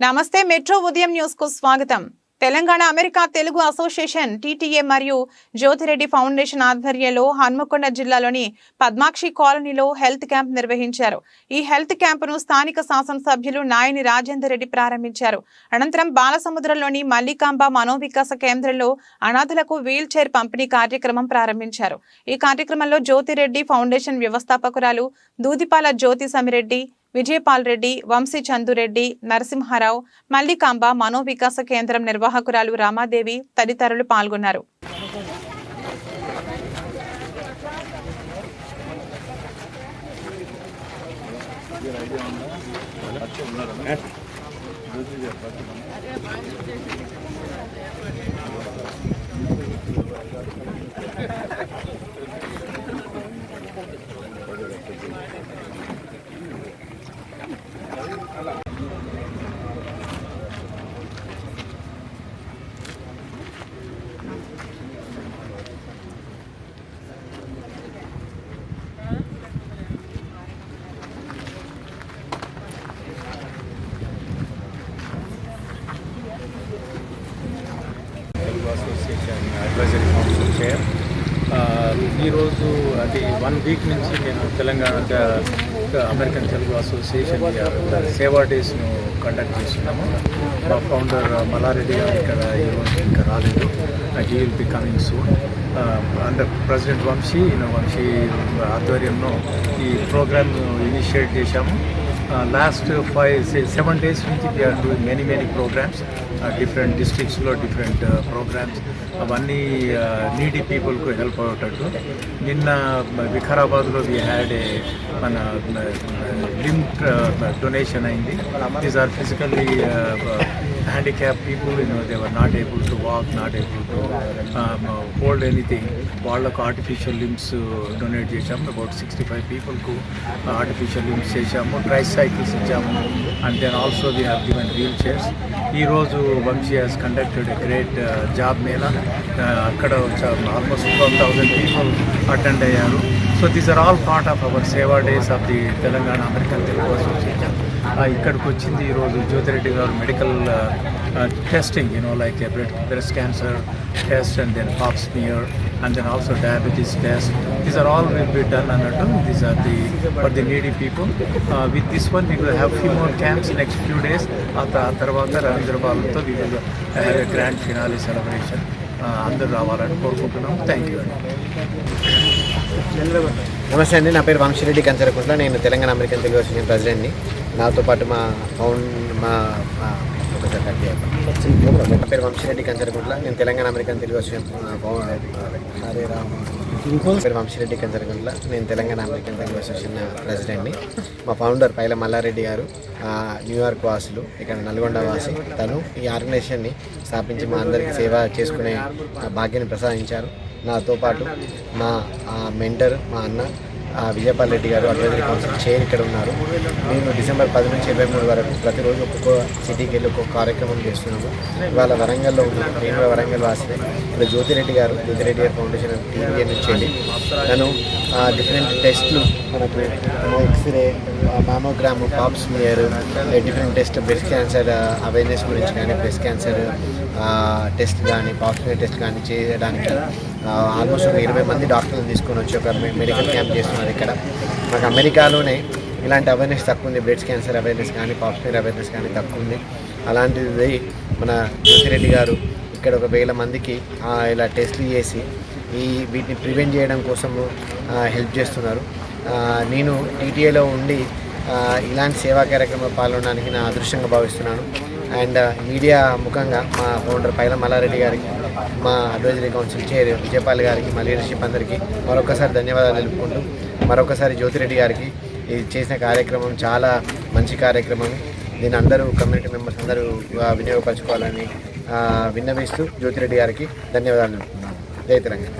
నమస్తే మెట్రో ఉదయం న్యూస్కు స్వాగతం. Telangana America Telugu association TTA మరియు జ్యోతిరెడ్డి ఫౌండేషన్ ఆధ్వర్యంలో హన్మకొండ జిల్లాలోని పద్మాక్షి కాలనీలో హెల్త్ క్యాంప్ నిర్వహించారు. ఈ హెల్త్ క్యాంపును స్థానిక శాసనసభ్యులు నాయని రాజేందర్ రెడ్డి ప్రారంభించారు. అనంతరం బాలసముద్రంలోని మల్లికాంబ మనోవికాస కేంద్రంలో అనాథులకు వీల్ చైర్ పంపిణీ కార్యక్రమం ప్రారంభించారు. ఈ కార్యక్రమంలో జ్యోతిరెడ్డి ఫౌండేషన్ వ్యవస్థాపకురాలు దూదిపాల జ్యోతి సమిరెడ్డి విజయపాల్ రెడ్డి వంశీ చందురెడ్డి నరసింహారావు మల్లికాంబ మనోవికాస కేంద్రం నిర్వాహకురాలు రామాదేవి తదితరులు పాల్గొన్నారు Telugu association advisory council chair. ఈరోజు అది వన్ వీక్ నుంచి నేను తెలంగాణ అమెరికన్ తెలుగు అసోసియేషన్ సేవా డేస్ను కండక్ట్ చేస్తున్నాము. మా ఫౌండర్ మల్లారెడ్డి గారు ఇక్కడ ఈరోజు ఇంకా రాలేదు. He will be coming soon under president Vamshi Vamshi ఆధ్వర్యంలో ఈ ప్రోగ్రామ్ ఇనిషియేట్ చేశాము. లాస్ట్ ఫైవ్ సెవెన్ డేస్ నుంచి we are doing many many programs different డిస్ట్రిక్ట్స్లో different programs అవన్నీ నీడీ పీపుల్కు హెల్ప్ అయ్యేటట్టు. నిన్న వికారాబాద్లో వీ హ్యాడ్ ఏ మన లిమ్ డొనేషన్ అయింది. These are physically handicap people they're not able to walk not able to hold anything వాళ్ళకు artificial limbs donate చేశాము. About sixty five పీపుల్కు ఆర్టిఫిషియల్ లిమ్స్ చేశాము. ట్రై సైకిల్స్ ఇచ్చాము and then also the have given wheelchairs ఈరోజు Vamshi has conducted great job mela. అక్కడ almost twelve thousand people attend అయ్యారు. So these are all part of our seva days of the Telangana American Telugu association ఇక్కడికి వచ్చింది ఈరోజు జ్యోతిరెడ్డి గారు medical testing you know like breast cancer test and then pap smear and then also diabetes test these are all will be done అన్నట్టు these are the for the needy people with this one we will have few more camps next few days ఆ తర్వాత రవీంద్రబాబుతో we will have a grand finale celebration అందరూ రావాలని కోరుకుంటున్నాం thank you అండి నమస్తే అండి నా పేరు వంశీరెడ్డి కంచరకుంట్ల నేను తెలంగాణ అమెరికన్ తెలుగు అసోసియేషన్ ప్రెసిడెంట్ని. నాతో పాటు మా ఫౌండ్ మా నా పేరు వంశీరెడ్డి కంచరకుంట్ల నేను తెలంగాణ అమెరికన్ తెలుగు అసోసియేషన్ ఆ, పేరు వంశీరెడ్డి కంచరకుంట్ల నేను తెలంగాణ అమెరికన్ తెలుగు అసోసియేషన్ ప్రెసిడెంట్ని. మా ఫౌండర్ పైల మల్లారెడ్డి గారు. న్యూయార్క్ వాసులు ఇక్కడ నల్గొండ వాసి తను ఈ ఆర్గనైజేషన్ని స్థాపించి మా అందరికీ సేవ చేసుకునే భాగ్యాన్ని ప్రసాదించారు. నాతో పాటు మా మెంటర్ మా అన్న విజయపాల్ రెడ్డి గారు అడ్వైజరీ కౌన్సిల్ చైర్ ఇక్కడ ఉన్నారు. మేము డిసెంబర్ పది నుంచి ఇరవై మూడు వరకు ప్రతిరోజు ఒక్కొక్క సిటీకి వెళ్ళి ఒక్కొక్క కార్యక్రమం చేస్తున్నాము. ఇవాళ వరంగల్లో ఉన్నాను నేను వరంగల్ వాసినే. ఇక్కడ జ్యోతిరెడ్డి గారు జ్యోతిరెడ్డి గారు ఫౌండేషన్ టీవీ నుంచి వెళ్ళి తను డిఫరెంట్ టెస్ట్లు మనకు xray mammogram pap smear different test breast cancer awareness గురించి కానీ బ్రెస్ట్ క్యాన్సర్ టెస్ట్ కానీ పాప్ స్మియర్ టెస్ట్ కానీ చేయడానికి ఆల్మోస్ట్ ఒక ఇరవై మంది డాక్టర్లు తీసుకొని వచ్చి ఒక మెడికల్ క్యాంప్ చేస్తున్నారు ఇక్కడ. మాకు అమెరికాలోనే ఇలాంటి అవేర్నెస్ తక్కువ ఉంది బ్రెడ్స్ క్యాన్సర్ అవేర్నెస్ కానీ పాప్ అవేర్నెస్ కానీ తక్కువ ఉంది అలాంటిది మన జ్యోతిరెడ్డి గారు ఇక్కడ ఒక వేల మందికి ఇలా టెస్ట్లు చేసి ఈ వీటిని ప్రివెంట్ చేయడం కోసము హెల్ప్ చేస్తున్నారు. నేను టీటీఏలో ఉండి ఇలాంటి సేవా కార్యక్రమంలో పాల్గొనడానికి నా అదృష్టంగా భావిస్తున్నాను. అండ్ మీడియా ముఖంగా మా ఫౌండర్ పైల మల్లారెడ్డి గారికి మా అడ్వైజరీ కౌన్సిల్ చైర్ విజయపాల్ గారికి మా లీడర్షిప్ అందరికీ మరొకసారి ధన్యవాదాలు తెలుపుకుంటూ మరొకసారి జ్యోతిరెడ్డి గారికి ఇది చేసిన కార్యక్రమం చాలా మంచి కార్యక్రమం. దీన్ని అందరూ కమ్యూనిటీ మెంబర్స్ అందరూ వినియోగపరచుకోవాలని విన్నవిస్తూ జ్యోతిరెడ్డి గారికి ధన్యవాదాలు తెలుపుతున్నాను జై తెలంగాణ.